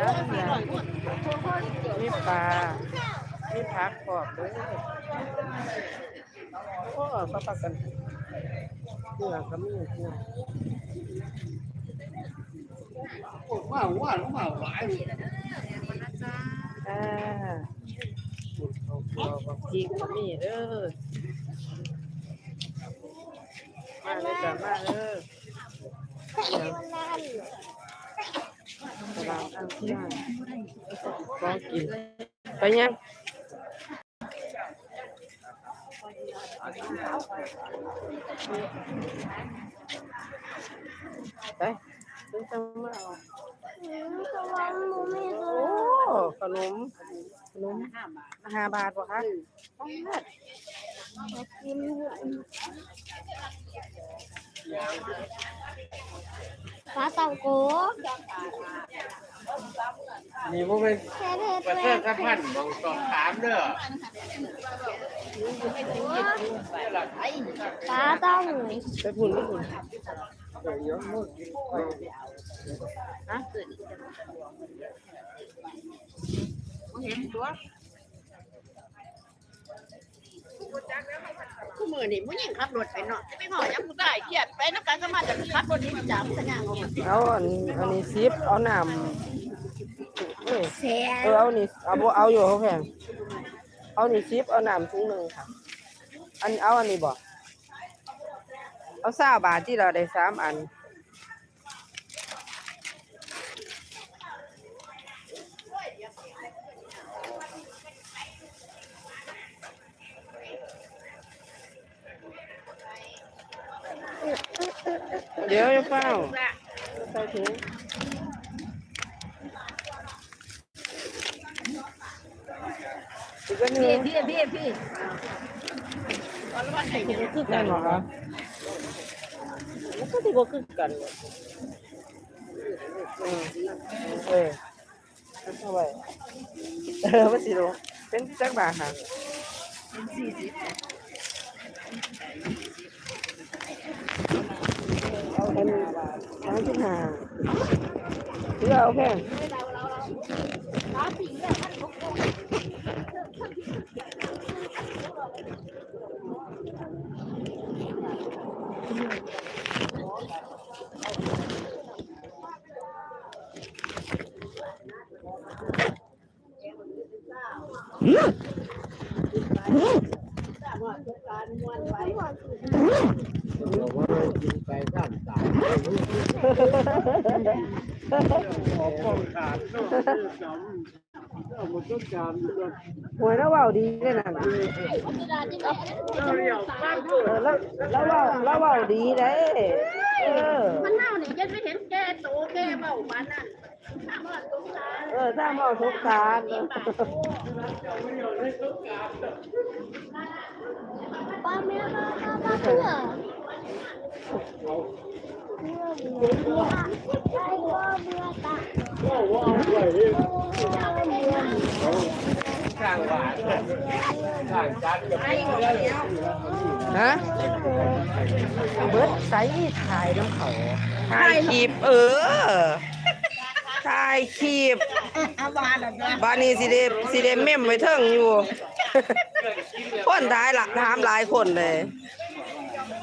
น้ำเนี่ยมีปลา มีผักปอกด้วยโอ้เขาปักกันเนื้อก็มีเนื้อว่าว่าว่าหลายอ่าเอาบักพริกก็มีเด้อมาเลยจ้ะมาเด้อตลา ดอังที่านก็กินไปยังไปซื้อจังมาเอาโอ้ขนมขนมห้าบาทป่ะคะต้องเลิศปลาตองโก นี่พวกเป็นแค่เพชรประเทศกระพันมองสอบถามเด้อปลาต้องไปพุ่นไปพุ่นฮะ คู่มือนี่ผู้หญิงขับรถไปเนาะจะไปงอยังผู้ชายเครียดไปนักการก็มาจากขับรถนี่จับสัญญาณออกมาเอาอันอันนี้ซิปเอาน้ำนี่แซ่เออเอานี่เอาบ่เอาอยู่เขาแพงเอานี่ซิปเอาหนามถุงหนึ่งค่ะ อันเอาอันนี้บ่เอาสาบาทที่เราได้สามอัน เดี๋ยวยเฝ้าใส่ถุงอีกอันหนึงพี่พี่พี่ตอนวันไหนเนี่ยคือกันเหรอมันก็ที่บ่คือกันเลอืมเออเอาไว้เออมันสิลงเป็นจักบาทค่ะเป็นสามสิบ ห้าหรือเอาแพง บอกว่ากินไป ด้านสาขอป้องขาดต้องจำเอามาต้องการหวยแล้วเว้าดีเลยนะเออแล้วแล้วเว้าแล้วเว้าดีเด้เออ มันเน่าเนี่ยยังไม่เห็นแก่โตแก่เบาปานนั้นถ้าว่าสงสารเออถ้าเว้าทุกทานปลาเมียปลาปลาปลาเพื่อ เบื่อเบื่อเบื่อไอ้เบื่อเบื่อตาว่าว่าอะไรนี่เบื่อเบื่อข้างบ้านข้างจัดกับพี่เด้อฮะเบิดใส่ถ่ายน้ำเขาถ่ายคลิปเออถ่ายคลิปเอาบ้านแล้วนะบ้านนี้สิเดสิเดเมมไว้เทิงอยู่คนถ่ายหลักถามหลายคนเลย